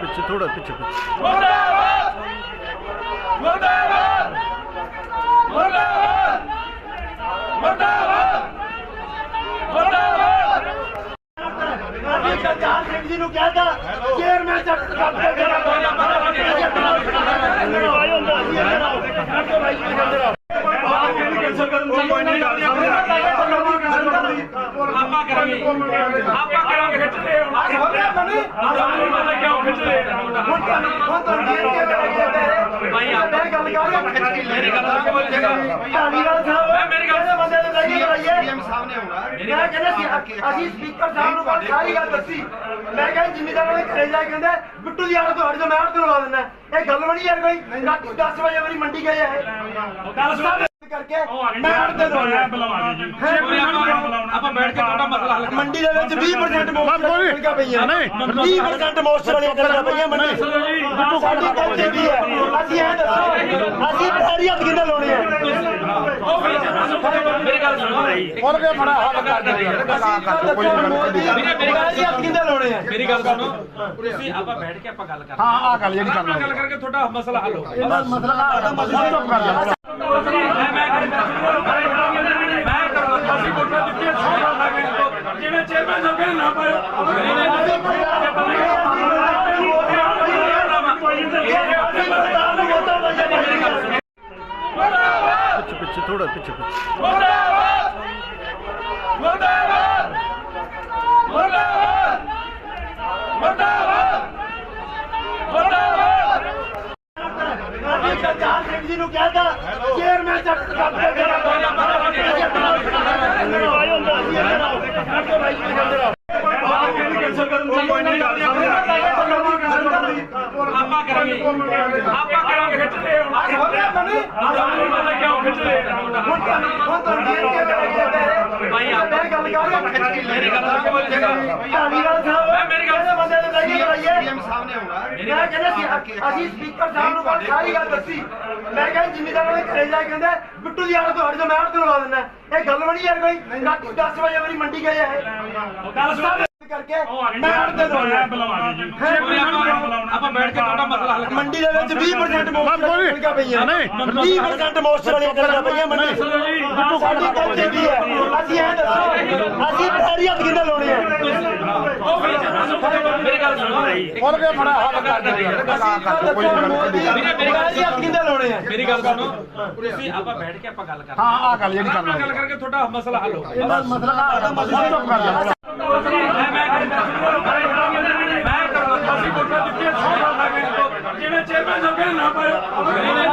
ਪਿੱਛੇ ਥੋੜਾ ਪਿੱਛੇ ਪਿੱਛੇ। ਮੁਰਦਾਬਾਦ ਮੁਰਦਾਬਾਦ ਮੁਰਦਾਬਾਦ ਮੁਰਦਾਬਾਦ ਮੁਰਦਾਬਾਦ ਅਸੀਂ ਸਰਦਾਰ ਸਿੰਘ ਜੀ ਨੂੰ ਕਹਿਤਾ ਚੇਅਰਮੈਨ ਸੈਕਟਰ ਕੰਮ ਆਪਾਂ ਕਰਾਂਗੇ ਆਪਾਂ ਕਰਾਂਗੇ ਖਿੱਚ ਲੈ ਹੁਣ ਕਿਉਂ ਖਿੱਚ ਲੈ ਭਾਈ ਆਪਾਂ ਗੱਲ ਕਰ ਮੇਰੀ ਗੱਲ ਸੁਣ ਕੇ ਬੋਲ ਜਗਾ ਧਾਲੀਵਾਲ ਸਾਹਿਬ ਮੇਰੀ ਗੱਲ ਬੰਦੇ ਦੇ ਲਈ ਕਰਾਈਏ ਸੀਐਮ ਸਾਹਮਣੇ ਆਉਣਾ ਮੈਂ ਕਹਿੰਦਾ ਸੀ ਅਸੀਂ ਸਪੀਕਰ ਸਾਹਿਬ ਨੂੰ ਬਸ ਸਾਰੀ ਗੱਲ ਦੱਸੀ ਮੈਂ ਕਹਿੰਦਾ ਜ਼ਿਮੀਦਾਰਾਂ ਦੇ ਘਰੇ ਜਾ ਕੇ ਕਹਿੰਦੇ ਬਿੱਟੂ ਦੀ ਆੜ ਤੁਹਾਡੇ ਤੋਂ ਮੈਂ ਆੜ ਕਰਵਾ ਦਿੰਦਾ ਇਹ ਗੱਲ ਬਣੀ ਯਾਰ ਕੋਈ? ਰਾਤੀ 10 ਵਜੇ ਮੇਰੀ ਮੰਡੀ ਗਏ ਇਹ। ਗੱਲ ਸੁਣ। ਕਰਕੇ ਮੈਂ ਆੜ ਦੇ ਦਵਾਇਆ ਉਰੇ ਆਪਾਂ ਆਪਾਂ ਬੈਠ ਕੇ ਤੁਹਾਡਾ ਮਸਲਾ ਹੱਲ ਮੰਡੀ ਦੇ ਵਿੱਚ 20% ਮੋਸਟਰ ਕੋਈ ਨਹੀਂ। ਕਣਕਾਂ ਪਈਆਂ ਨਹੀਂ। 20% ਮੋਸਟਰ ਵਾਲੀਆਂ ਕਣਕਾਂ ਪਈਆਂ ਮੰਡੀ ਸਾਡੀ ਕੰਚੇ ਦੀ ਹੈ ਅਸੀਂ ਇਹ ਦੱਸੋ ਅਸੀਂ ਪੈਰੀ ਹੱਥ ਕਿੰਨੇ ਲਾਉਣੇ ਆ ਮੇਰੀ ਗੱਲ ਸੁਣੋ ਹੋਰ ਕੇ ਬੜਾ ਹੱਲ ਕਰ ਦੇ ਪੈਰੀ ਹੱਥ ਕਿੰਨੇ ਲਾਉਣੇ ਆ ਮੇਰੀ ਗੱਲ ਸੁਣੋ ਤੁਸੀਂ ਆਪਾਂ ਬੈਠ ਕੇ ਆਪਾਂ ਗੱਲ ਕਰਾਂਗੇ ਹਾਂ ਆ ਗੱਲ ਜਿਹੜੀ ਆਪਾਂ ਕਰਨਾ ਗੱਲ ਕਰਕੇ ਤੁਹਾਡਾ ਮਸਲਾ ਹੱਲ ਮਸਲਾ ਆ ਮਸਲਾ ਚੁੱਪ ਕਰ ਜਾ ਜਿਵੇਂ ਚੇਅਰਮੈਨ ਸਾਹਿਬ ਕਹਿੰਦੇ ਨਾ ਪਾਇਓ ਪਿੱਛੇ ਪਿੱਛੇ ਥੋੜਾ ਪਿੱਛੇ ਪਿੱਛੇ। ਮੁਰਦਾਬਾਦ ਮੁਰਦਾਬਾਦ ਮੁਰਦਾਬਾਦ ਮੁਰਦਾਬਾਦ ਅਸੀਂ ਸਰਦਾਰ ਸਿੰਘ ਜੀ ਨੂੰ ਕਹਿਤਾ ਚੇਅਰਮੈਨ ਕੰਮ ਤੇ ਦੇਣਾ ਆਪਾਂ ਕਰਾਂਗੇ। ਆਪਾਂ ਕਰਾਂਗੇ। ਖਿੱਚ ਲੈ ਹੁਣ ਪਤਾ ਕਿਉਂ ਖਿੱਚ ਲੈ ਭਾਈ ਆਪਾਂ ਗੱਲ ਕਰ ਮੇਰੀ ਗੱਲ ਸੁਣ ਕੇ ਬੋਲ ਜਗਾ ਧਾਲੀਵਾਲ ਸਾਹਿਬ ਮੈਂ ਮੇਰੀ ਗੱਲ ਕਿਹੜੇ ਬੰਦੇ ਦੇ ਲਈ ਕਰਾਈਏ। ਸੀਐਮ ਸਾਹਮਣੇ ਆਉਣਾ। ਮੈਂ ਕਹਿੰਦਾ ਸੀ ਅਸੀਂ ਸਪੀਕਰ ਸਾਹਿਬ ਨੂੰ ਬਸ ਸਾਰੀ ਗੱਲ ਦੱਸੀ। ਮੈਂ ਕਹਿੰਦਾ ਜ਼ਿਮੀਦਾਰਾਂ ਦੇ ਘਰੇ ਜਾ ਕਹਿੰਦੇ ਬਿੱਟੂ ਦੀ ਆੜ ਤੁਹਾਡੇ ਤੋਂ ਮੈਂ ਆੜ ਕਰਵਾ ਦਿੰਦਾ। ਇਹ ਗੱਲ ਬਣੀ ਯਾਰ ਕੋਈ? ਰਾਤੀ 10 ਵਜੇ ਮੇਰੀ ਮੰਡੀ ਗਏ ਆ ਇਹ। ਗੱਲ ਕਰਕੇ ਮੈਂ ਆੜ ਦੇ ਦਵਾਇਆ ਉਰੇ ਆਪਾਂ ਆਪਾਂ ਬੈਠ ਕੇ ਤੁਹਾਡਾ ਮਸਲਾ ਹੱਲ ਕਰਾਂਗੇ। ਮੰਡੀ ਦੇ ਵਿੱਚ 20% ਮੋਸਟਰ ਕੋਈ ਨਹੀਂ। ਕਣਕਾਂ ਪਈਆਂ। ਨਹੀਂ। 20% ਮੋਸਟਰ ਵਾਲੀਆਂ ਕਣਕਾਂ ਪਈਆਂ ਮੰਡੀ। ਸਾਡੀ ਕੰਚੇ ਦੀ ਹੈ। ਅਸੀਂ ਇਹ ਦੱਸੋ ਅਸੀਂ ਪੈਰੀ ਹੱਥ ਕਿੰਨੇ ਲਾਉਣੇ ਆ ਉਹ ਫਿਰ ਮੇਰੀ ਗੱਲ ਸੁਣੋ ਹੋਰ ਕੇ ਬੜਾ ਹੱਲ ਕਰ ਦੇ ਪੈਰੀ ਹੱਥ ਕਿੰਨੇ ਲਾਉਣੇ ਆ ਮੇਰੀ ਗੱਲ ਸੁਣੋ। ਤੁਸੀਂ ਆਪਾਂ ਬੈਠ ਕੇ ਆਪਾਂ ਗੱਲ ਕਰਾਂਗੇ ਹਾਂ ਆ ਗੱਲ ਜਿਹੜੀ ਕਰਨਾ ਗੱਲ ਕਰਕੇ ਤੁਹਾਡਾ ਮਸਲਾ ਹੱਲ ਹੋਊਗਾ ਇਹਦਾ ਮਸਲਾ ਚੁੱਪ ਕਰ ਜਾ। ਮੈਂ ਜਿਵੇਂ ਚੇਅਰਮੈਨ ਸਾਹਿਬ ਨੇ ਨਾ ਪਾਇਆ